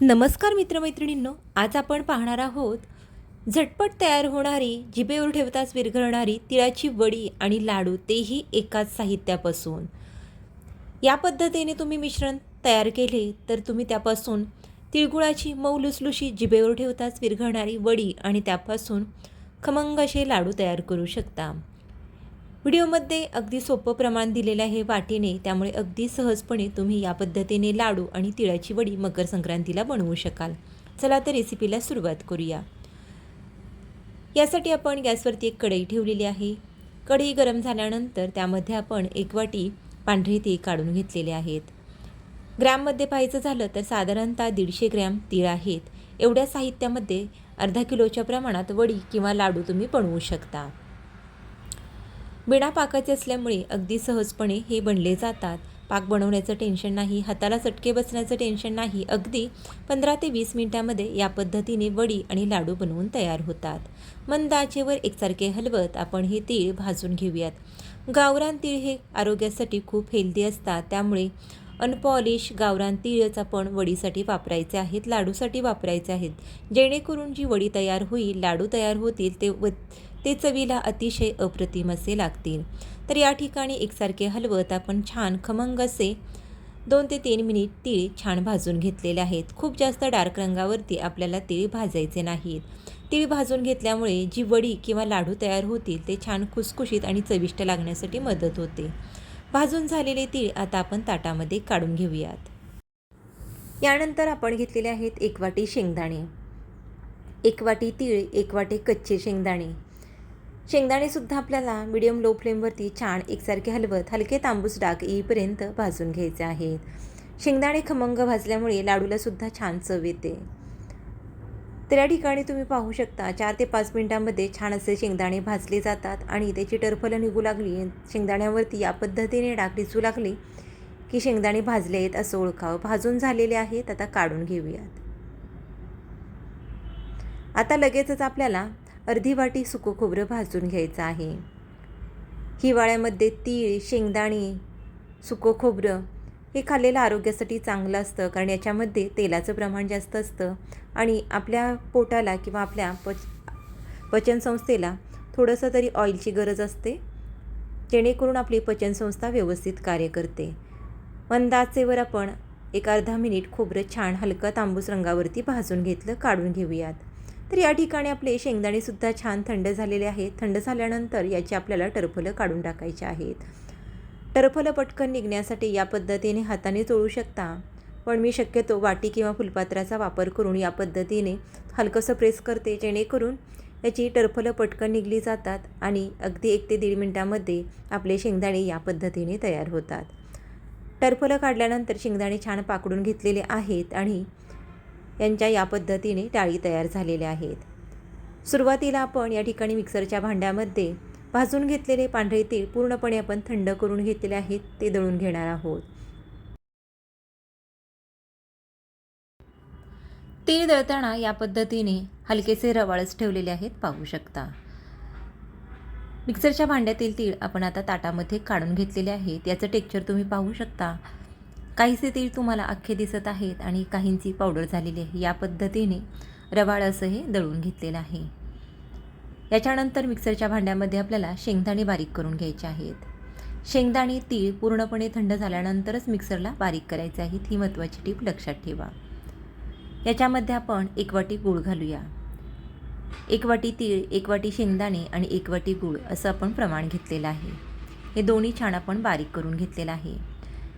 नमस्कार मित्रमैत्रिणींनो आज आपण पाहणार आहोत झटपट तयार होणारी जिभेवर ठेवताच विरघळणारी तिळाची वडी आणि लाडू तेही एकाच साहित्यापासून. या पद्धतीने तुम्ही मिश्रण तयार केले तर तुम्ही त्यापासून तिळगुळाची मऊ लुसलुशी जिभेवर ठेवताच विरघळणारी वडी आणि त्यापासून खमंग असे लाडू तयार करू शकता. व्हिडिओमध्ये अगदी सोपं प्रमाण दिलेलं आहे वाटीने त्यामुळे अगदी सहजपणे तुम्ही या पद्धतीने लाडू आणि तिळाची वडी मकर संक्रांतीला बनवू शकाल. चला तर रेसिपीला सुरुवात करूया. यासाठी आपण गॅसवरती एक कढई ठेवलेली आहे. कढई गरम झाल्यानंतर त्यामध्ये आपण एक वाटी पांढरे तीळ काढून घेतलेले आहेत. ग्रॅममध्ये पाहायचं झालं तर साधारणतः दीडशे ग्रॅम तीळ आहेत. एवढ्या साहित्यामध्ये अर्धा किलोच्या प्रमाणात वडी किंवा लाडू तुम्ही बनवू शकता. बिना पाकाचे असल्यामुळे अगदी सहजपणे हे बनले जातात. पाक बनवण्याचं टेन्शन नाही हाताला चटके बसण्याचं टेन्शन नाही अगदी पंधरा ते वीस मिनिटामध्ये या पद्धतीने वडी आणि लाडू बनवून तयार होतात. मंद आचेवर एकसारखे हलवत आपण हे तीळ भाजून घेऊयात. गावरान तीळ हे आरोग्यासाठी खूप हेल्दी असतात त्यामुळे अनपॉलिश गावरान तिळच आपण वडीसाठी वापरायचे आहेत लाडूसाठी वापरायचे आहेत. जेणेकरून जी वडी तयार होईल लाडू तयार होतील ते व ते चवीला अतिशय अप्रतिम असे लागतील. तर या ठिकाणी एकसारखे हलवत आपण छान खमंग असे दोन ते तीन मिनिट तीळ छान भाजून घेतलेले आहेत. खूप जास्त डार्क रंगावरती आपल्याला तीळ भाजायचे नाहीत. तीळ भाजून घेतल्यामुळे जी वडी किंवा लाडू तयार होतील ते छान खुसखुशीत आणि चविष्ट लागण्यासाठी मदत होते. भाजून झालेले तीळ आता आपण ताटामध्ये काढून घेऊयात. यानंतर आपण घेतलेले आहेत एक वाटी शेंगदाणे. एक वाटी तीळ एक वाटी कच्चे शेंगदाणे. शेंगदाणेसुद्धा आपल्याला मिडियम लो फ्लेमवरती छान एकसारखे हलवत हलके तांबूस डाग येईपर्यंत भाजून घ्यायचे आहेत. शेंगदाणे खमंग भाजल्यामुळे लाडूलासुद्धा छान चव येते. तर या ठिकाणी तुम्ही पाहू शकता चार ते पाच मिनटांमध्ये छान असे शेंगदाणे भाजले जातात आणि त्याची टरफलं निघू लागली. शेंगदाण्यावरती या पद्धतीने डाग दिसू लागले की शेंगदाणे भाजले आहेत असं ओळखावं. भाजून झालेले आहेत आता काढून घेऊयात. आता लगेचच आपल्याला अर्धी वाटी सुकं खोबरं भाजून घ्यायचं आहे. हिवाळ्यामध्ये तीळ शेंगदाणे सुकं खोबरं हे खाल्लेलं आरोग्यासाठी चांगलं असतं कारण याच्यामध्ये तेलाचं प्रमाण जास्त असतं. आणि आपल्या पोटाला किंवा आपल्या पच पचनसंस्थेला थोडंसं तरी ऑइलची गरज असते जेणेकरून आपली पचनसंस्था व्यवस्थित कार्य करते. मंदाचेवर आपण एक अर्धा मिनिट खोबरं छान हलकं तांबूस रंगावरती भाजून घेतलं काढून घेऊयात. तर या ठिकाणी आपले शेंगदाणेसुद्धा छान थंड झालेले आहेत. थंड झाल्यानंतर याची आपल्याला टरफलं काढून टाकायची आहेत. टरफलं पटकन निघण्यासाठी या पद्धतीने हाताने चोळू शकता. पण मी शक्यतो वाटी किंवा फुलपात्राचा वापर करून या पद्धतीने हलकंसं प्रेस करते जेणेकरून याची टरफलं पटकन निघली जातात आणि अगदी एक ते दीड मिनटामध्ये आपले शेंगदाणे या पद्धतीने तयार होतात. टरफलं काढल्यानंतर शेंगदाणे छान पाकडून घेतलेले आहेत आणि यांच्या या पद्धतीने डाळी तयार झालेल्या आहेत. सुरुवातीला आपण या ठिकाणी मिक्सरच्या भांड्यामध्ये भाजून घेतलेले पांढरे तीळ पूर्णपणे आपण थंड करून घेतलेले आहेत ते दळून घेणार आहोत. तीळ दळताना या पद्धतीने हलकेसे रवाळच ठेवलेले आहेत पाहू शकता. मिक्सरच्या भांड्यातील तीळ आपण आता ताटामध्ये काढून घेतलेले आहेत याचं टेक्चर तुम्ही पाहू शकता. काहीसे तीळ तुम्हाला अख्खे दिसत आहेत आणि काहींची पावडर झालेली आहे या पद्धतीने रवाळ असं हे दळून घेतलेलं आहे. याच्यानंतर मिक्सरच्या भांड्यामध्ये आपल्याला शेंगदाणे बारीक करून घ्यायचे आहेत. शेंगदाणे तीळ पूर्णपणे थंड झाल्यानंतरच मिक्सरला बारीक करायचे आहेत ही महत्त्वाची टीप लक्षात ठेवा. याच्यामध्ये आपण एक वाटी गूळ घालूया. एक वाटी तीळ एक वाटी शेंगदाणे आणि एक वाटी गूळ असं आपण प्रमाण घेतलेलं आहे. हे दोन्ही छान आपण बारीक करून घेतलेलं आहे.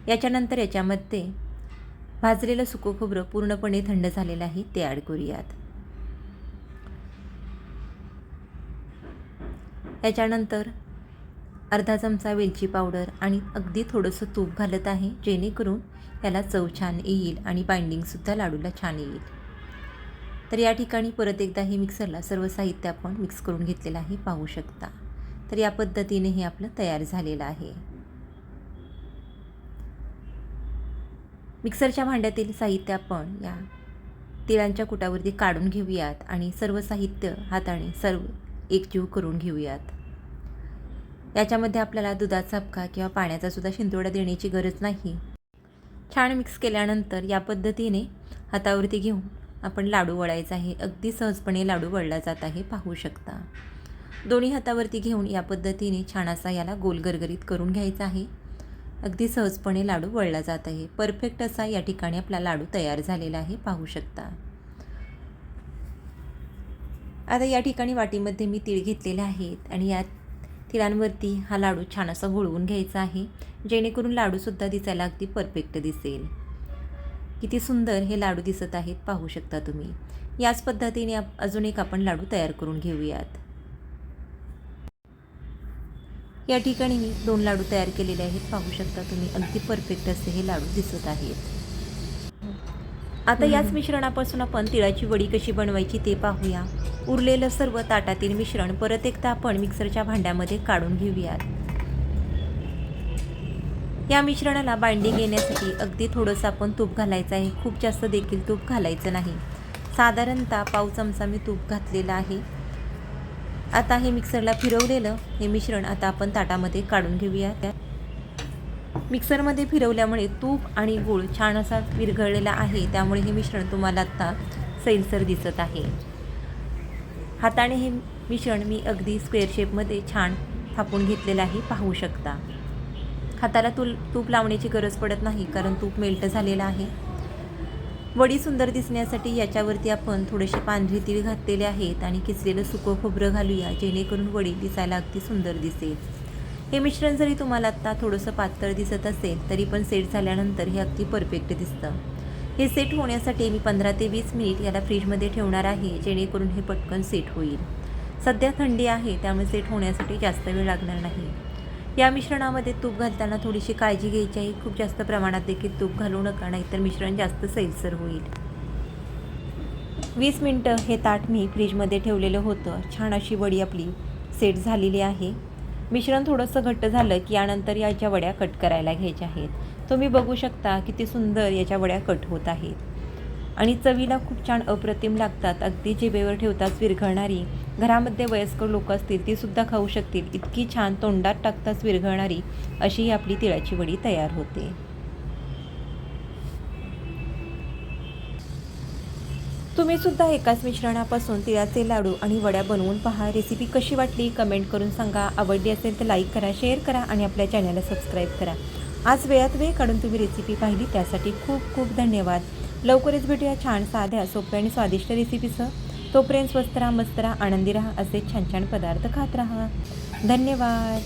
याच्यानंतर याच्यामध्ये भाजलेलं सुकं खोबरं पूर्णपणे थंड झालेलं आहे ते ॲड करूयात. त्याच्यानंतर अर्धा चमचा वेलची पावडर आणि अगदी थोडंसं तूप घालत आहे जेणेकरून त्याला चव छान येईल आणि बाइंडिंगसुद्धा लाडूला छान येईल. तर या ठिकाणी परत एकदा हे मिक्सरला सर्व साहित्य आपण मिक्स करून घेतलेलं आहे पाहू शकता. तर या पद्धतीने हे आपलं तयार झालेलं आहे. मिक्सरच्या भांड्यातील साहित्य आपण या तिळांच्या कुटावरती काढून घेऊयात आणि सर्व साहित्य हाताने सर्व एकजीव करून घेऊयात. याच्यामध्ये आपल्याला दुधाचा हपका किंवा पाण्याचा सुद्धा शिंतोडा देण्याची गरज नाही. छान मिक्स केल्यानंतर या पद्धतीने हातावरती घेऊन आपण लाडू वळायचा आहे. अगदी सहजपणे लाडू वळला जात आहे पाहू शकता. दोन्ही हातावरती घेऊन या पद्धतीने छान असा याला गोल गरगरीत करून घ्यायचा आहे. अगदी सहजपणे लाडू वळला जात आहे. परफेक्ट असा या ठिकाणी आपला लाडू तयार झालेला आहे पाहू शकता. आता या ठिकाणी वाटीमध्ये मी तीळ घेतलेले आहेत आणि या तिळांवरती हा लाडू छान असा घोळवून घ्यायचा आहे. जेणेकरून लाडूसुद्धा दिसायला अगदी परफेक्ट दिसेल. किती सुंदर हे लाडू दिसत आहेत पाहू शकता तुम्ही. याच पद्धतीने अजून एक आपण लाडू तयार करून घेऊयात. या ठिकाणी मी दोन लाडू तयार केलेले आहेत पाहू शकता तुम्ही. अगदी परफेक्ट असे हे लाडू दिसत आहेत. आता याच मिश्रणापासून आपण तिळाची वडी कशी बनवायची ते पाहूया. उरलेलं सर्व ताटातील मिश्रण परत एकदा आपण मिक्सरच्या भांड्यामध्ये काढून घेऊयात. या मिश्रणाला बाइंडिंग येण्यासाठी अगदी थोडंसं आपण तूप घालायचं आहे. खूप जास्त देखील तूप घालायचं नाही. साधारणतः पाव चमचा मी तूप घातलेला आहे. आता हे मिक्सरला फिरवलेलं हे मिश्रण आता आपण ताटामध्ये काढून घेऊया त्या मिक्सरमध्ये फिरवल्यामुळे तूप आणि गूळ छान असा विरघळलेला आहे. त्यामुळे हे मिश्रण तुम्हाला आत्ता सैलसर दिसत आहे. हाताने हे मिश्रण मी अगदी स्क्वेअर शेपमध्ये छान थापून घेतलेलं आहे पाहू शकता. हाताला तूल तूप लावण्याची गरज पडत नाही कारण तूप मेल्ट झालेलं आहे. वडी सुंदर दिसण्यासाठी याच्यावरती आपण थोडेसे पांढरे तीळ घातलेले आहेत आणि किसलेलं सुकं खोबरं घालूया जेणेकरून वडी दिसायला अगदी सुंदर दिसेल. हे मिश्रण जरी तुम्हाला आत्ता थोडंसं पातळ दिसत असेल तरी पण सेट झाल्यानंतर हे अगदी परफेक्ट दिसतं. हे सेट होण्यासाठी मी पंधरा ते वीस मिनिट याला फ्रीजमध्ये ठेवणार आहे जेणेकरून हे पटकन सेट होईल. सध्या थंडी आहे त्यामुळे सेट होण्यासाठी जास्त वेळ लागणार नाही. या मिश्रणामध्ये तूप घालताना थोडीशी काळजी घ्यायची आहे. खूप जास्त प्रमाणात देखील तूप घालू नका नाहीतर मिश्रण जास्त सैलसर होईल. वीस मिनटं हे ताट मी फ्रीजमध्ये ठेवलेलं होतं. छान अशी वडी आपली सेट झालेली आहे. मिश्रण थोडंसं घट्ट झालं की यानंतर याच्या वड्या कट करायला घ्यायच्या आहेत. तुम्ही बघू शकता किती सुंदर याच्या वड्या कट होत आहेत. आणि चवीला खूप छान अप्रतिम लागतात. अगदी जिबेवर ठेवताच विरघळणारी घरामध्ये वयस्कर लोक असतील ती सुद्धा खाऊ शकतील. इतकी छान तोंडात टाकताच विरघळणारी अशी आपली तिळाची वडी तयार होते. तुम्ही सुद्धा एकाच मिश्रणापासून तिळाचे लाडू आणि वड्या बनवून पहा. रेसिपी कशी वाटली कमेंट करून सांगा. आवडली असेल तर लाईक करा शेअर करा आणि आपल्या चॅनलला सबस्क्राईब करा. आज वेळात वेळ काढून तुम्ही रेसिपी पाहिली त्यासाठी खूप खूप धन्यवाद. लवकरच भेटूया छान साध्या सोप्या आणि स्वादिष्ट रेसिपीसह. तोपर्यंत स्वस्त राहा मस्त राहा आनंदी राहा. असे छान छान पदार्थ खात राहा. धन्यवाद.